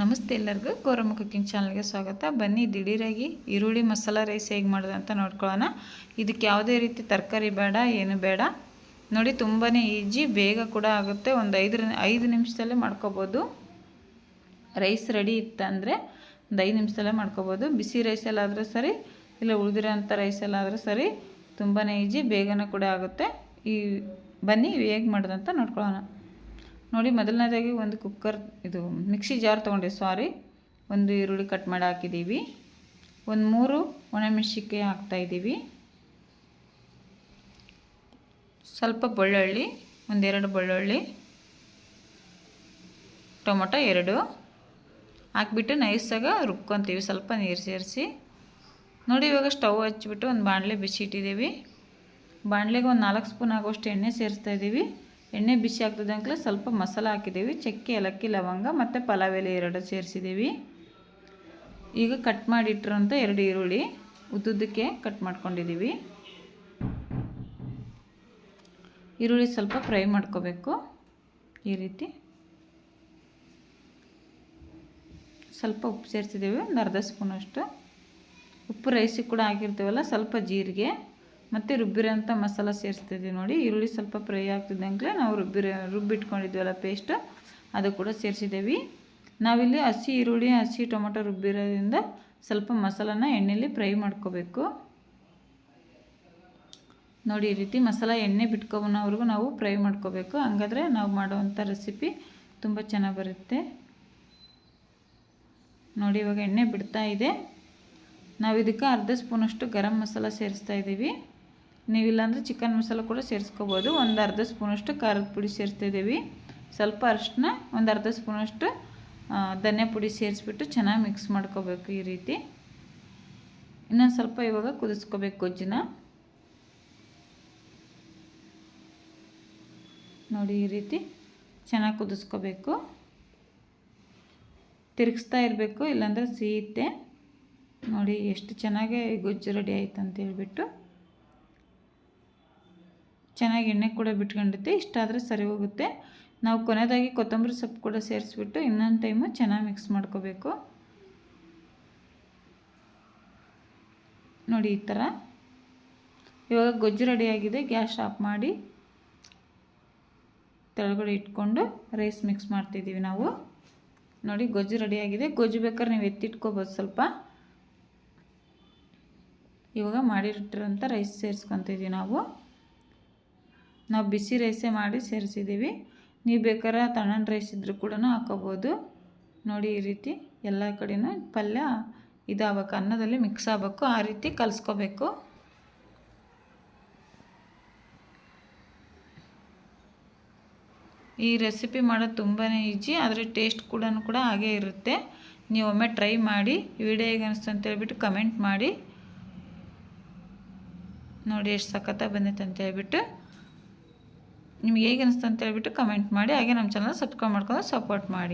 ನಮಸ್ತೆ ಎಲ್ಲರಿಗೂ ಕೋರಮ್ಮ ಕುಕ್ಕಿಂಗ್ ಚಾನಲ್ಗೆ ಸ್ವಾಗತ. ಬನ್ನಿ, ದಿಢೀರಾಗಿ ಈರುಳ್ಳಿ ಮಸಾಲ ರೈಸ್ ಹೇಗೆ ಮಾಡೋದು ಅಂತ ನೋಡ್ಕೊಳ್ಳೋಣ. ಇದಕ್ಕೆ ಯಾವುದೇ ರೀತಿ ತರಕಾರಿ ಬೇಡ, ಏನು ಬೇಡ. ನೋಡಿ ತುಂಬಾ ಈಜಿ, ಬೇಗ ಕೂಡ ಆಗುತ್ತೆ. ಒಂದು ಐದು ಐದು ನಿಮಿಷದಲ್ಲೇ ಮಾಡ್ಕೋಬೋದು. ರೈಸ್ ರೆಡಿ ಇತ್ತಂದರೆ ಒಂದು ಐದು ನಿಮಿಷದಲ್ಲೇ ಮಾಡ್ಕೋಬೋದು. ಬಿಸಿ ರೈಸಲ್ಲಾದರೂ ಸರಿ, ಇಲ್ಲ ಉಳಿದಿರೋಂಥ ರೈಸಲ್ಲಾದರೂ ಸರಿ ತುಂಬಾ ಈಜಿ, ಬೇಗನೆ ಕೂಡ ಆಗುತ್ತೆ. ಈ, ಬನ್ನಿ, ಹೇಗೆ ಮಾಡೋದಂತ ನೋಡ್ಕೊಳ್ಳೋಣ. ನೋಡಿ, ಮೊದಲನೇದಾಗಿ ಒಂದು ಕುಕ್ಕರ್ ಇದು ಮಿಕ್ಸಿ ಜಾರ್ ತೊಗೊಂಡೆ ಸಾರಿ ಒಂದು ಈರುಳ್ಳಿ ಕಟ್ ಮಾಡಿ ಹಾಕಿದ್ದೀವಿ ಒಂದು ಮೂರು ಒಣಮೆಣಸಿಕಾಯಿ ಹಾಕ್ತಾಯಿದ್ದೀವಿ ಸ್ವಲ್ಪ ಬೆಳ್ಳುಳ್ಳಿ, ಒಂದೆರಡು ಬೆಳ್ಳುಳ್ಳಿ, ಟೊಮೊಟೊ ಎರಡು. ಹಾಕ್ಬಿಟ್ಟು ನೈಸಾಗ ರುಬ್ಕೊತೀವಿ, ಸ್ವಲ್ಪ ನೀರು ಸೇರಿಸಿ. ನೋಡಿ, ಇವಾಗ ಸ್ಟವ್ ಹಚ್ಚಿಬಿಟ್ಟು ಒಂದು ಬಾಣಲೆ ಬಿಸಿ ಇಟ್ಟಿದ್ದೀವಿ ಬಾಣಲೆಗೆ ಒಂದು ನಾಲ್ಕು ಸ್ಪೂನ್ ಆಗೋಷ್ಟು ಎಣ್ಣೆ ಸೇರಿಸ್ತಾ ಇದ್ದೀವಿ ಎಣ್ಣೆ ಬಿಸಿ ಆಗ್ತದಂಕಲೇ ಸ್ವಲ್ಪ ಮಸಾಲ ಹಾಕಿದ್ದೀವಿ. ಚಕ್ಕೆ, ಏಲಕ್ಕಿ, ಲವಂಗ ಮತ್ತು ಪಲಾವ್ ಎಲೆ ಎರಡು ಸೇರಿಸಿದ್ದೀವಿ. ಈಗ ಕಟ್ ಮಾಡಿಟ್ಟಿರೋಂಥ ಎರಡು ಈರುಳ್ಳಿ ಉದ್ದುದ್ದಕ್ಕೆ ಕಟ್ ಮಾಡ್ಕೊಂಡಿದ್ದೀವಿ. ಈರುಳ್ಳಿ ಸ್ವಲ್ಪ ಫ್ರೈ ಮಾಡ್ಕೋಬೇಕು. ಈ ರೀತಿ. ಸ್ವಲ್ಪ ಉಪ್ಪು ಸೇರಿಸಿದ್ದೀವಿ, ಒಂದು ಅರ್ಧ ಸ್ಪೂನಷ್ಟು. ಉಪ್ಪು ರೈಸಿಗೆ ಕೂಡ ಹಾಕಿರ್ತೀವಲ್ಲ, ಸ್ವಲ್ಪ ಜೀರಿಗೆ. ಮತ್ತು ರುಬ್ಬಿರೋಂಥ ಮಸಾಲ ಸೇರಿಸ್ತಿದ್ದೀವಿ ನೋಡಿ, ಈರುಳ್ಳಿ ಸ್ವಲ್ಪ ಫ್ರೈ ಆಗ್ತಿದ್ದಂಗೆ ನಾವು ರುಬ್ಬಿರ, ರುಬ್ಬಿಟ್ಕೊಂಡಿದ್ವಲ್ಲ ಪೇಸ್ಟ್ ಅದು ಕೂಡ ಸೇರಿಸಿದ್ದೀವಿ ನಾವಿಲ್ಲಿ ಹಸಿ ಈರುಳ್ಳಿ, ಹಸಿ ಟೊಮೊಟೊ ರುಬ್ಬಿರೋದ್ರಿಂದ ಸ್ವಲ್ಪ ಮಸಾಲನ ಎಣ್ಣೆಯಲ್ಲಿ ಫ್ರೈ ಮಾಡ್ಕೋಬೇಕು. ನೋಡಿ, ಈ ರೀತಿ ಮಸಾಲ ಎಣ್ಣೆ ಬಿಟ್ಕೊಬೋನವ್ರಿಗೂ ನಾವು ಫ್ರೈ ಮಾಡ್ಕೋಬೇಕು. ಹಂಗಾದ್ರೆ ನಾವು ಮಾಡುವಂಥ ರೆಸಿಪಿ ತುಂಬ ಚೆನ್ನಾಗಿ ಬರುತ್ತೆ. ನೋಡಿ, ಇವಾಗ ಎಣ್ಣೆ ಬಿಡ್ತಾ ಇದೆ. ನಾವು ಇದಕ್ಕೆ ಅರ್ಧ ಸ್ಪೂನಷ್ಟು ಗರಂ ಮಸಾಲ ಸೇರಿಸ್ತಾ ಇದ್ದೀವಿ. ನೀವಿಲ್ಲಾಂದರೆ ಚಿಕನ್ ಮಸಾಲ ಕೂಡ ಸೇರಿಸ್ಕೋಬೋದು. ಒಂದು ಅರ್ಧ ಸ್ಪೂನಷ್ಟು ಖಾರದ ಪುಡಿ ಸೇರಿಸ್ತಿದ್ದೀವಿ. ಸ್ವಲ್ಪ ಅರಿಶಿನ ಒಂದು ಅರ್ಧ ಸ್ಪೂನಷ್ಟು ಧನ್ಯ ಪುಡಿ ಸೇರಿಸ್ಬಿಟ್ಟು ಚೆನ್ನಾಗಿ ಮಿಕ್ಸ್ ಮಾಡ್ಕೋಬೇಕು ಈ ರೀತಿ. ಇನ್ನೊಂದು ಸ್ವಲ್ಪ ಇವಾಗ ಕುದಿಸ್ಕೋಬೇಕು ಗೊಜ್ಜನ್ನ. ನೋಡಿ ಈ ರೀತಿ ಚೆನ್ನಾಗಿ ಕುದಿಸ್ಕೋಬೇಕು. ತಿರುಗಿಸ್ತಾ ಇರಬೇಕು, ಇಲ್ಲಾಂದರೆ ಸಿಹಿತ್ತೆ ನೋಡಿ ಎಷ್ಟು ಚೆನ್ನಾಗಿ ಗೊಜ್ಜು ರೆಡಿ ಆಯ್ತು ಅಂತ ಹೇಳ್ಬಿಟ್ಟು. ಚೆನ್ನಾಗಿ ಎಣ್ಣೆ ಕೂಡ ಬಿಟ್ಕೊಂಡಿರುತ್ತೆ ಇಷ್ಟಾದರೆ ಸರಿ ಹೋಗುತ್ತೆ. ನಾವು ಕೊನೆಯದಾಗಿ ಕೊತ್ತಂಬರಿ ಸೊಪ್ಪು ಕೂಡ ಸೇರಿಸ್ಬಿಟ್ಟು ಇನ್ನೊಂದು ಟೈಮು ಚೆನ್ನಾಗಿ ಮಿಕ್ಸ್ ಮಾಡ್ಕೋಬೇಕು. ನೋಡಿ ಈ ಥರ ಇವಾಗ ಗೊಜ್ಜು ರೆಡಿಯಾಗಿದೆ ಗ್ಯಾಸ್ ಆಫ್ ಮಾಡಿ ತೆಳಗಡೆ ಇಟ್ಕೊಂಡು ರೈಸ್ ಮಿಕ್ಸ್ ಮಾಡ್ತಿದ್ದೀವಿ ನಾವು. ನೋಡಿ ಗೊಜ್ಜು ರೆಡಿಯಾಗಿದೆ ಗೊಜ್ಜು ಬೇಕಾದ್ರೆ ನೀವು ಎತ್ತಿಟ್ಕೋಬೋದು ಸ್ವಲ್ಪ. ಇವಾಗ ಮಾಡಿಟ್ಟಿರೋಂಥ ರೈಸ್ ಸೇರಿಸ್ಕೊತಿದ್ದೀವಿ ನಾವು. ನಾವು ಬಿಸಿ ರೈಸೇ ಮಾಡಿ ಸೇರಿಸಿದ್ದೀವಿ ನೀವು ಬೇಕಾದ್ರೆ ತಣ್ಣನ ರೈಸ್ ಇದ್ದರೂ ಕೂಡ ಹಾಕೋಬೋದು. ನೋಡಿ ಈ ರೀತಿ ಎಲ್ಲ ಕಡೆಯೂ ಪಲ್ಯ ಇದಾಗಬೇಕು. ಅನ್ನದಲ್ಲಿ ಮಿಕ್ಸ್ ಆಗಬೇಕು. ಆ ರೀತಿ ಕಲಿಸ್ಕೋಬೇಕು. ಈ ರೆಸಿಪಿ ಮಾಡೋದು ತುಂಬಾ ಈಜಿ ಆದರೆ ಟೇಸ್ಟ್ ಕೂಡ ಕೂಡ ಹಾಗೇ ಇರುತ್ತೆ. ನೀವು ಒಮ್ಮೆ ಟ್ರೈ ಮಾಡಿ ವಿಡಿಯೋ ಹೇಗೆ ಅನಿಸ್ತು ಅಂತ ಹೇಳ್ಬಿಟ್ಟು ಕಮೆಂಟ್ ಮಾಡಿ. ನೋಡಿ ಎಷ್ಟು ಸಖತ್ತಾಗಿ ಬಂದಿತ್ತು ಅಂತ ಹೇಳ್ಬಿಟ್ಟು. ನಿಮ್ಗೆ ಹೇಗೆ ಅನಿಸ್ತು ಅಂತ ಹೇಳ್ಬಿಟ್ಟು ಕಮೆಂಟ್ ಮಾಡಿ ಹಾಗೆ ನಮ್ಮ ಚಾನಲ್ ಸಬ್ಸ್ಕ್ರೈಬ್ ಮಾಡ್ಕೊಂಡು ಸಪೋರ್ಟ್ ಮಾಡಿ.